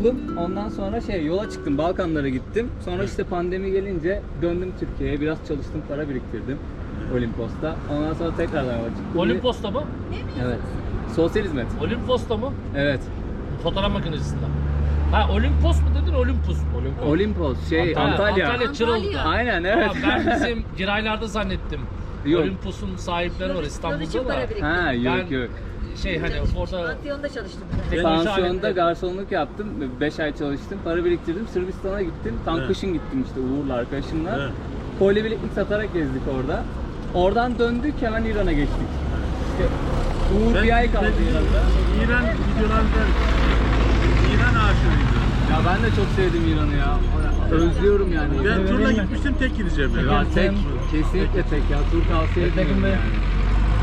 oldum. Ondan sonra şey yola çıktım. Balkanlara gittim. Sonra işte pandemi gelince döndüm Türkiye'ye. Biraz çalıştım, para biriktirdim. Olimpos'ta. Ondan sonra tekrardan yola çıktım. Olimpos'ta mı? Evet. Sosyal hizmet. Olimpos'ta mı? Evet. Fotoğraf makinesinde. Ha Olimpos mu dedin Olimpus? Olimpos. Olimpos şey Antalya. Antalya Çıralı'da. Aynen evet. Ama ben bizim giraylarda zannettim. Yok. Olimpus'un sahipleri var İstanbul'da da. ha yok Ben- yok. Şey hani orada Pansiyonda çalıştım. Teknoloji Pansiyonda garsonluk yaptım. 5 ay çalıştım. Para biriktirdim. Sırbistan'a gittim. Tam Evet. kışın gittim işte Uğur'la arkadaşımla. Evet. Kolye bileklik satarak gezdik orada. Oradan döndük hemen İran'a geçtik. İşte Uğur Ben- bir ay kaldı ben- İran'da. İran videolarında İran aşığıydı. Ya ben de çok sevdim İran'ı ya. Özlüyorum yani. Ben turla gitmiştim tek gideceğim. yani. Ya tek, kesinlikle tek ya. Tur tavsiye etmiyorum yani.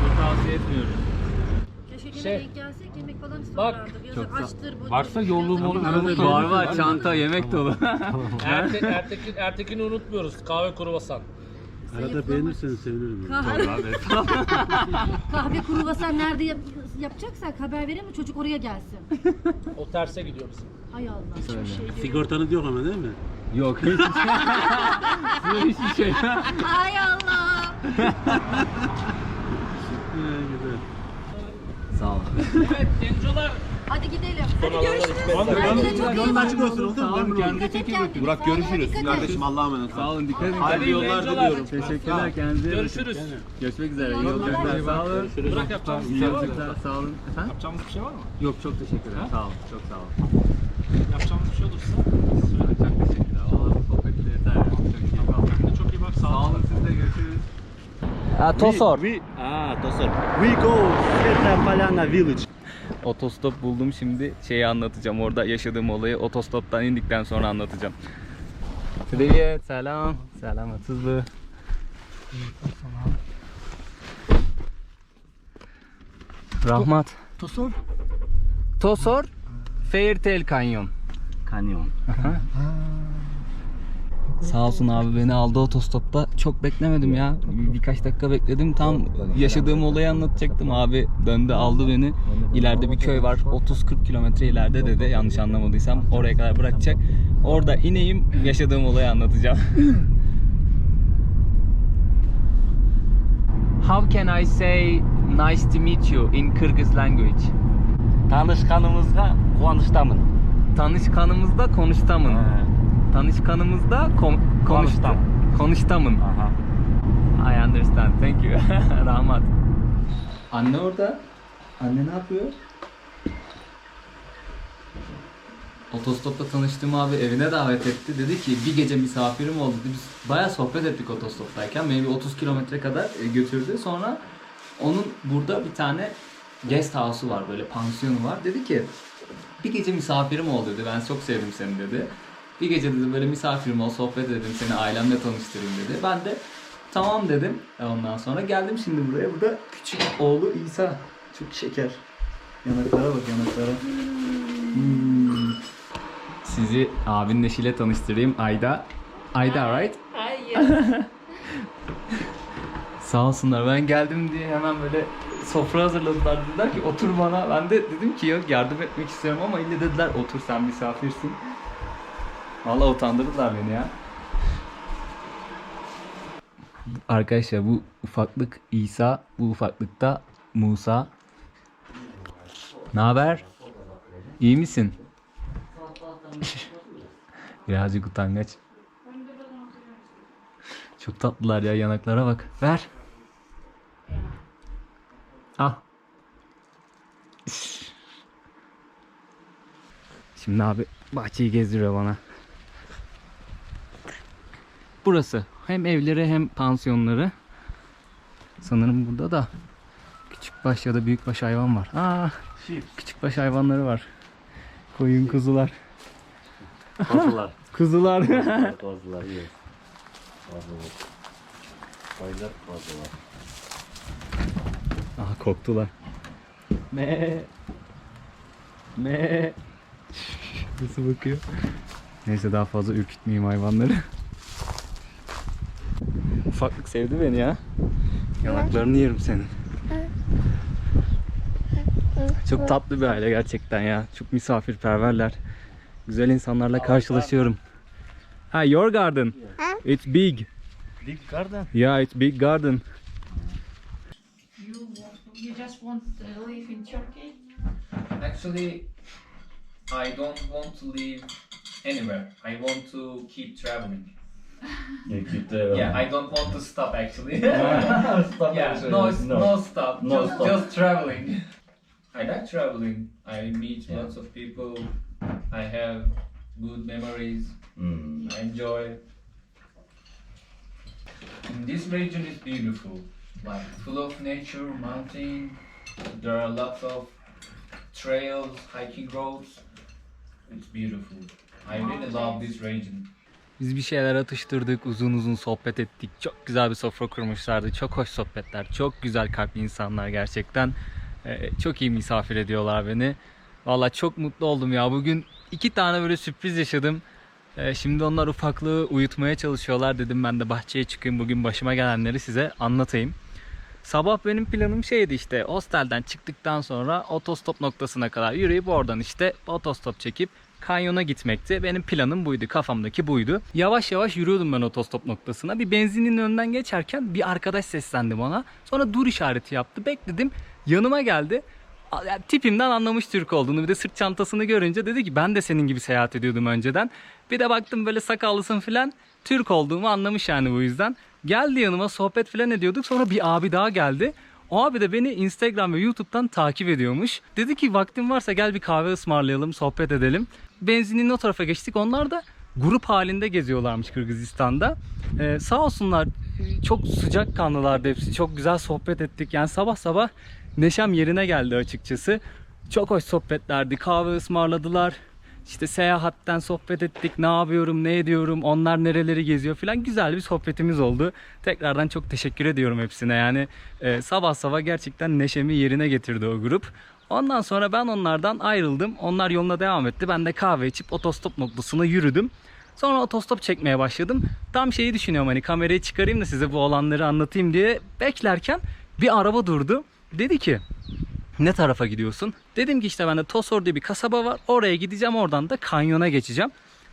Tur tavsiye etmiyorum. Şey- denk gelsek yemek falan Bak, ısmarlardık. Yazık çok sağ- açtır. Varsa yolluğum olur. Yazık- Var var çanta yemek dolu. Erte, Ertekin, Ertekin'i unutmuyoruz. Kahve kruvasan. Arada beğenirsen sevinirim. Kahve, kahve kruvasan nerede yap- yapacaksak haber verin mi çocuk oraya gelsin. O terse gidiyor bizim. Hay Allah. Hiçbir şey diyor. Sigortanı diyor ama değil mi? Yok hiçbir şey. hiçbir şey. Hay Allah. He, güzel. Sağ ol. Evet gencolar. Hadi gidelim. Hadi görüşürüz. Kendine ben- çok iyi bak. açık olsun Sağ olun kendinize çok iyi bakın. Burak görüşürüz. Kardeşim Allah'a emanet Sağ olun dikkat edin. Hayırlı yollar diliyorum. Teşekkürler kendinize. Görüşürüz. Görüşmek üzere. İyi yolculuklar. Sağ olun. Bırak yapacağımız bir şey var mı? Sağ olun. Efendim? Yapacağımız bir şey var mı? Yok çok teşekkürler. Sağ olun. Çok sağ olun. Yapacağımız bir şey olursa. Çok teşekkürler. Valla bu sohbetli yeter. Çok iyi kaldı. Kendine çok iyi bak. Sağ Sağ ol. olun siz de görüşürüz. Ha Tosor We, ah, Tosor. We go Sveta Palana Village. Otostop buldum şimdi şeyi anlatacağım orada yaşadığım olayı otostoptan indikten sonra anlatacağım. Привет, selam. Selam Atızlı. Rahmat. Tosor? Tosor, Fairtail Canyon. Kanyon. Sağ olsun abi beni aldı otostopta. Çok beklemedim ya. Bir- Birkaç dakika bekledim. Tam yaşadığım olayı anlatacaktım. Abi döndü aldı beni. İleride bir köy var. 30-40 kilometre ileride dedi. Yanlış anlamadıysam. Oraya kadar bırakacak. Orada ineyim yaşadığım olayı anlatacağım. How can I say nice to meet you in Kyrgyz language? Tanışkanımızda konuştamın. Tanışkanımızda konuştamın. Tanışkanımızda kom- konuşta. Konuştam. Konuştamın. Aha. I understand. Thank you. Rahmat. Anne orada. Anne ne yapıyor? Otostopta tanıştığım abi evine davet etti. Dedi ki bir gece misafirim oldu. dedi. Biz bayağı sohbet ettik otostoptayken. Beni bir 30 kilometre kadar e, götürdü. Sonra onun burada bir tane guest house'u var böyle pansiyonu var. Dedi ki bir gece misafirim ol dedi. Ben çok sevdim seni dedi. Bir gece dedi böyle misafirim ol, sohbet edelim, seni ailemle tanıştırayım dedi. Ben de tamam dedim. E Ondan sonra geldim şimdi buraya. Bu da küçük oğlu İsa. Çok şeker. Yanaklara bak yanaklara. Hmm. Sizi abinin eşiyle tanıştırayım. Ayda. Ayda right? Hayır. Sağ olsunlar. Ben geldim diye hemen böyle sofra hazırladılar. Dediler ki otur bana. Ben de dedim ki yok yardım etmek istiyorum ama yine dediler otur sen misafirsin. Vallahi utandırdılar beni ya. Arkadaşlar bu ufaklık İsa, bu ufaklıkta Musa. Ne haber? İyi misin? Birazcık utangaç. Çok tatlılar ya yanaklara bak. Ver. Al. Şimdi abi bahçeyi gezdiriyor bana. Burası. Hem evleri hem pansiyonları. Sanırım burada da küçükbaş ya da büyükbaş hayvan var. Aa, küçükbaş hayvanları var. Koyun kuzular. Kozular. Kuzular. Kozular iyi. Kozular. Koylar kozular. Aha korktular. Me. Me. Nasıl bakıyor? Neyse daha fazla ürkütmeyeyim hayvanları. Ufaklık sevdi beni ya. Yanaklarını yerim senin. Çok tatlı bir aile gerçekten ya. Çok misafirperverler. Güzel insanlarla karşılaşıyorum. Ha, your garden. It's big. Big garden. Yeah, it's big garden. You you just want to live in Turkey? Actually, I don't want to live anywhere. I want to keep traveling. You keep the Yeah, I don't want to stop actually. Stop yeah, actually. no, no, no stop. No just, stop. just traveling. I like traveling. I meet Yeah. lots of people. I have good memories. Hmm. I enjoy. And this region is beautiful, like full of nature, mountain. There are lots of trails, hiking roads. It's beautiful. I really love this region. Biz bir şeyler atıştırdık, uzun uzun sohbet ettik. Çok güzel bir sofra kurmuşlardı. Çok hoş sohbetler, çok güzel kalpli insanlar gerçekten. Ee, çok iyi misafir ediyorlar beni. Valla çok mutlu oldum ya. Bugün iki tane böyle sürpriz yaşadım. Ee, şimdi onlar ufaklığı uyutmaya çalışıyorlar. Dedim ben de bahçeye çıkayım bugün başıma gelenleri size anlatayım. Sabah benim planım şeydi işte hostelden çıktıktan sonra otostop noktasına kadar yürüyüp oradan işte otostop çekip kanyona gitmekti. Benim planım buydu. Kafamdaki buydu. Yavaş yavaş yürüyordum ben otostop noktasına. Bir benzinin önünden geçerken bir arkadaş seslendi bana. Sonra dur işareti yaptı. Bekledim. Yanıma geldi. Tipimden anlamış Türk olduğunu. Bir de sırt çantasını görünce dedi ki ben de senin gibi seyahat ediyordum önceden. Bir de baktım böyle sakallısın filan. Türk olduğumu anlamış yani bu yüzden. Geldi yanıma sohbet filan ediyorduk. Sonra bir abi daha geldi. O abi de beni Instagram ve YouTube'dan takip ediyormuş. Dedi ki vaktin varsa gel bir kahve ısmarlayalım, sohbet edelim. Benzinin o tarafa geçtik. Onlar da grup halinde geziyorlarmış Kırgızistan'da. Ee, sağ olsunlar çok sıcak kanlılardı hepsi. Çok güzel sohbet ettik. Yani sabah sabah neşem yerine geldi açıkçası. Çok hoş sohbetlerdi. Kahve ısmarladılar. İşte seyahatten sohbet ettik. Ne yapıyorum, ne ediyorum, onlar nereleri geziyor falan. Güzel bir sohbetimiz oldu. Tekrardan çok teşekkür ediyorum hepsine. Yani e, sabah sabah gerçekten neşemi yerine getirdi o grup. Ondan sonra ben onlardan ayrıldım. Onlar yoluna devam etti. Ben de kahve içip otostop noktasına yürüdüm. Sonra otostop çekmeye başladım. Tam şeyi düşünüyorum hani kamerayı çıkarayım da size bu olanları anlatayım diye beklerken bir araba durdu. Dedi ki ne tarafa gidiyorsun? Dedim ki işte bende Tosor diye bir kasaba var. Oraya gideceğim oradan da kanyona geçeceğim.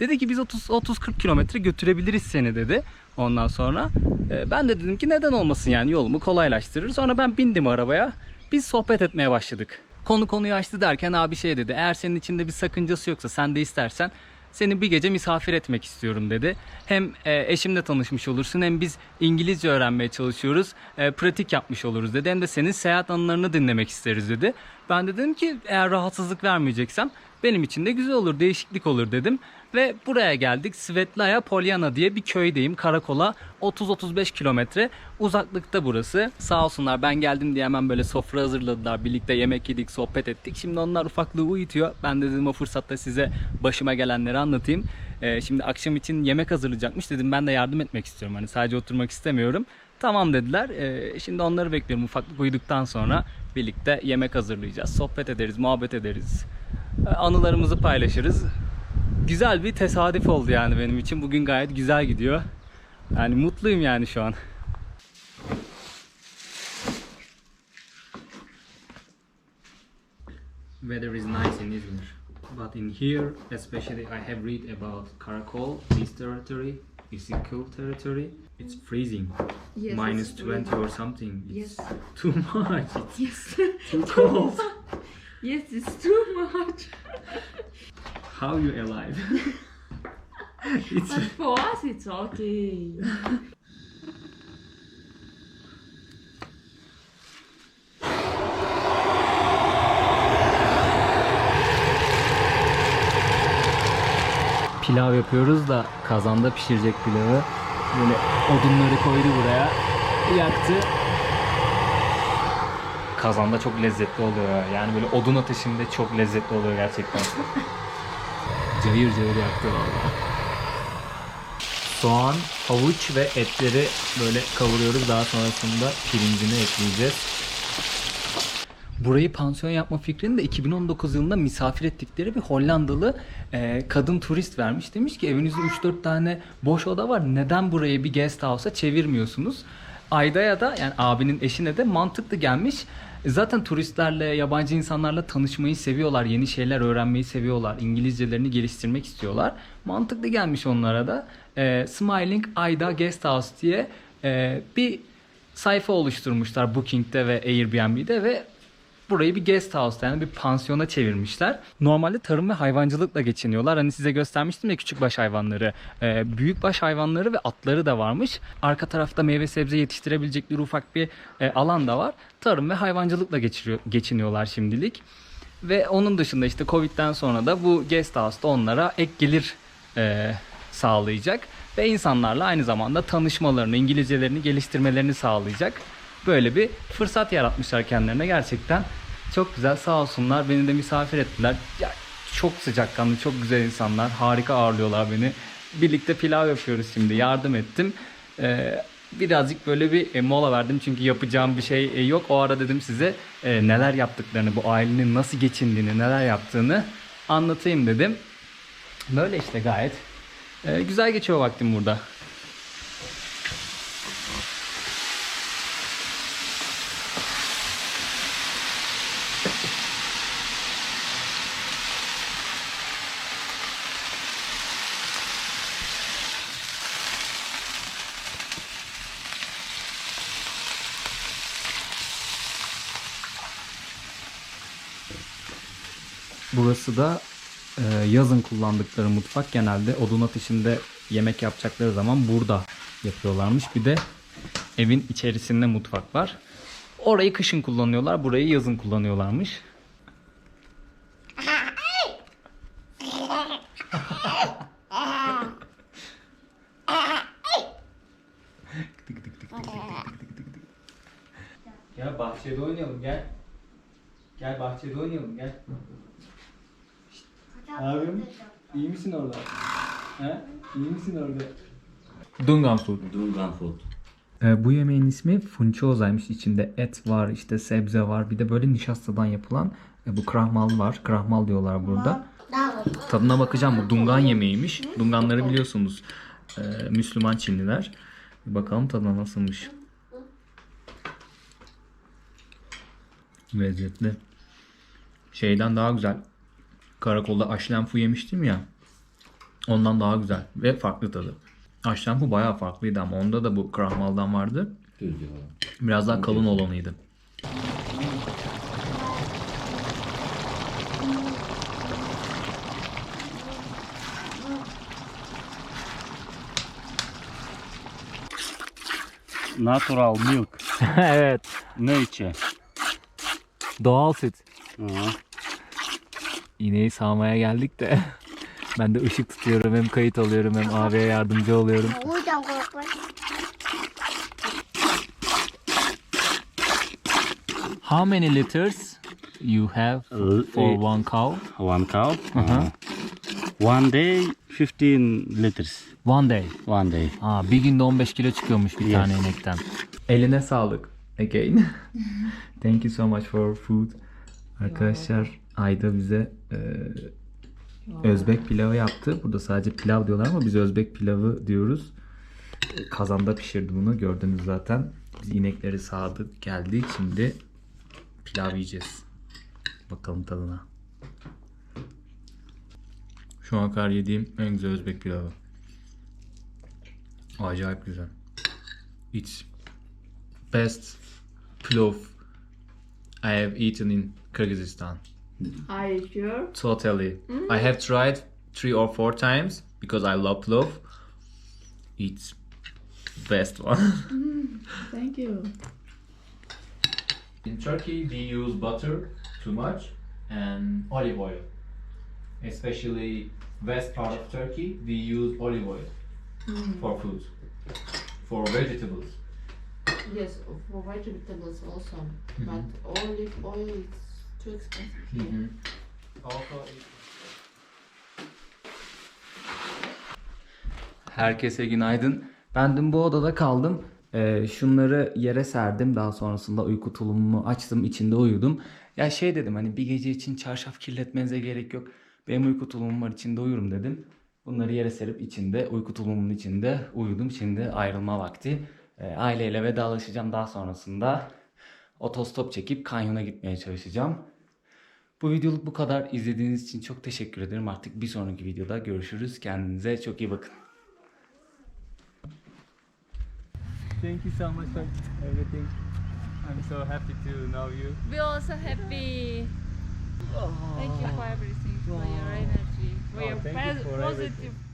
Dedi ki biz 30-40 kilometre götürebiliriz seni dedi. Ondan sonra e, ben de dedim ki neden olmasın yani yolumu kolaylaştırır. Sonra ben bindim arabaya. Biz sohbet etmeye başladık. Konu konuyu açtı derken abi şey dedi. Eğer senin içinde bir sakıncası yoksa sen de istersen seni bir gece misafir etmek istiyorum dedi. Hem e, eşimle tanışmış olursun hem biz İngilizce öğrenmeye çalışıyoruz. E, pratik yapmış oluruz dedi. Hem de senin seyahat anılarını dinlemek isteriz dedi. Ben de dedim ki eğer rahatsızlık vermeyeceksem benim için de güzel olur, değişiklik olur dedim. Ve buraya geldik. Svetlaya Polyana diye bir köydeyim. Karakola 30-35 kilometre uzaklıkta burası. Sağ olsunlar ben geldim diye hemen böyle sofra hazırladılar. Birlikte yemek yedik, sohbet ettik. Şimdi onlar ufaklığı uyutuyor. Ben de dedim o fırsatta size başıma gelenleri anlatayım. Ee, şimdi akşam için yemek hazırlayacakmış. Dedim ben de yardım etmek istiyorum. Hani sadece oturmak istemiyorum. Tamam dediler. Ee, şimdi onları bekliyorum. Ufaklık uyuduktan sonra birlikte yemek hazırlayacağız. Sohbet ederiz, muhabbet ederiz. Anılarımızı paylaşırız güzel bir tesadüf oldu yani benim için. Bugün gayet güzel gidiyor. Yani mutluyum yani şu an. Weather is nice in Izmir. But in here, especially I have read about Karakol, this territory, is in cool territory. It's freezing. Yes, Minus it's 20 or something. It's Yes. too much. It's Yes. too cold. yes, it's too much. How you alive? it's But for us, it's okay. pilav yapıyoruz da kazanda pişirecek pilavı. Böyle odunları koydu buraya. Yaktı. Kazanda çok lezzetli oluyor ya. Yani böyle odun ateşinde çok lezzetli oluyor gerçekten. cayır cayır yaktı valla. Soğan, havuç ve etleri böyle kavuruyoruz. Daha sonrasında pirincini ekleyeceğiz. Burayı pansiyon yapma fikrini de 2019 yılında misafir ettikleri bir Hollandalı e, kadın turist vermiş. Demiş ki evinizde 3-4 tane boş oda var. Neden burayı bir guest house'a çevirmiyorsunuz? Ayda'ya da yani abinin eşine de mantıklı gelmiş. Zaten turistlerle, yabancı insanlarla tanışmayı seviyorlar, yeni şeyler öğrenmeyi seviyorlar, İngilizcelerini geliştirmek istiyorlar. Mantıklı gelmiş onlara da. E, Smiling Aida Guest House diye e, bir sayfa oluşturmuşlar Booking'de ve Airbnb'de ve burayı bir guest house yani bir pansiyona çevirmişler. Normalde tarım ve hayvancılıkla geçiniyorlar. Hani size göstermiştim ya küçükbaş hayvanları. Ee, büyükbaş hayvanları ve atları da varmış. Arka tarafta meyve sebze yetiştirebilecekleri ufak bir e, alan da var. Tarım ve hayvancılıkla geçiriyor, geçiniyorlar şimdilik. Ve onun dışında işte Covid'den sonra da bu guest house'da onlara ek gelir e, sağlayacak. Ve insanlarla aynı zamanda tanışmalarını, İngilizcelerini geliştirmelerini sağlayacak. Böyle bir fırsat yaratmışlar kendilerine gerçekten. Çok güzel sağ olsunlar beni de misafir ettiler. Ya, çok sıcakkanlı, çok güzel insanlar. Harika ağırlıyorlar beni. Birlikte pilav yapıyoruz şimdi. Yardım ettim. Ee, birazcık böyle bir e, mola verdim çünkü yapacağım bir şey e, yok. O ara dedim size e, neler yaptıklarını, bu ailenin nasıl geçindiğini, neler yaptığını anlatayım dedim. Böyle işte gayet e, güzel geçiyor vaktim burada. Burası da e, yazın kullandıkları mutfak. Genelde odun ateşinde yemek yapacakları zaman burada yapıyorlarmış. Bir de evin içerisinde mutfak var. Orayı kışın kullanıyorlar, burayı yazın kullanıyorlarmış. Gel bahçede oynayalım gel. Gel bahçede oynayalım gel. Abim iyi misin orada? He? İyi misin orada? Dungan food. Dungan food. Ee, bu yemeğin ismi funchoza'ymış. İçinde et var, işte sebze var. Bir de böyle nişastadan yapılan e, bu krahmal var. Krahmal diyorlar burada. Tadına bakacağım. Bu dungan yemeğiymiş. Dunganları biliyorsunuz. e, Müslüman Çinliler. Bir bakalım tadına nasılmış. Lezzetli. Şeyden daha güzel. Karakolda aşlenfu yemiştim ya. Ondan daha güzel ve farklı tadı. Aşlenfu bayağı farklıydı ama onda da bu krahmaldan vardı. Biraz daha kalın olanıydı. Natural milk. evet. Nature. Doğal süt. Hı. İneği sağmaya geldik de ben de ışık tutuyorum hem kayıt alıyorum hem abiye yardımcı oluyorum. How many liters you have Uh, for one cow? One cow. Uh, One day 15 liters. One day. One day. Aa, bir günde 15 kilo çıkıyormuş bir Yes. tane inekten. Eline sağlık. Again. Thank you so much for food. Arkadaşlar Ayda bize e, Özbek pilavı yaptı. Burada sadece pilav diyorlar ama biz Özbek pilavı diyoruz. Kazanda pişirdi bunu gördünüz zaten. Biz inekleri sağdık geldik. Şimdi pilav yiyeceğiz. Bakalım tadına. Şu ana kadar yediğim en güzel Özbek pilavı. Acayip güzel. It's best pilav I have eaten in Kyrgyzstan. Are you sure? Totally. I mm. have tried three or four times because I love pilav. It's best one. Mm, thank you. In Turkey, we use butter too much and olive oil. Especially west part of Turkey, we use olive oil mm. for food, for vegetables. Yes, for vegetables also, mm-hmm. but olive oil is too expensive. Also, Herkese günaydın. Ben dün bu odada kaldım. Ee, şunları yere serdim. Daha sonrasında uyku tulumumu açtım. içinde uyudum. Ya şey dedim hani bir gece için çarşaf kirletmenize gerek yok. Benim uyku tulumum var içinde uyurum dedim. Bunları yere serip içinde uyku tulumunun içinde uyudum. Şimdi ayrılma vakti. Ee, aileyle vedalaşacağım daha sonrasında. otostop çekip kanyona gitmeye çalışacağım. Bu videoluk bu kadar. İzlediğiniz için çok teşekkür ederim. Artık bir sonraki videoda görüşürüz. Kendinize çok iyi bakın. Thank you so much for everything. I'm so happy to know you. We're also happy. Thank you for everything, for your energy, for Oh, your for positive.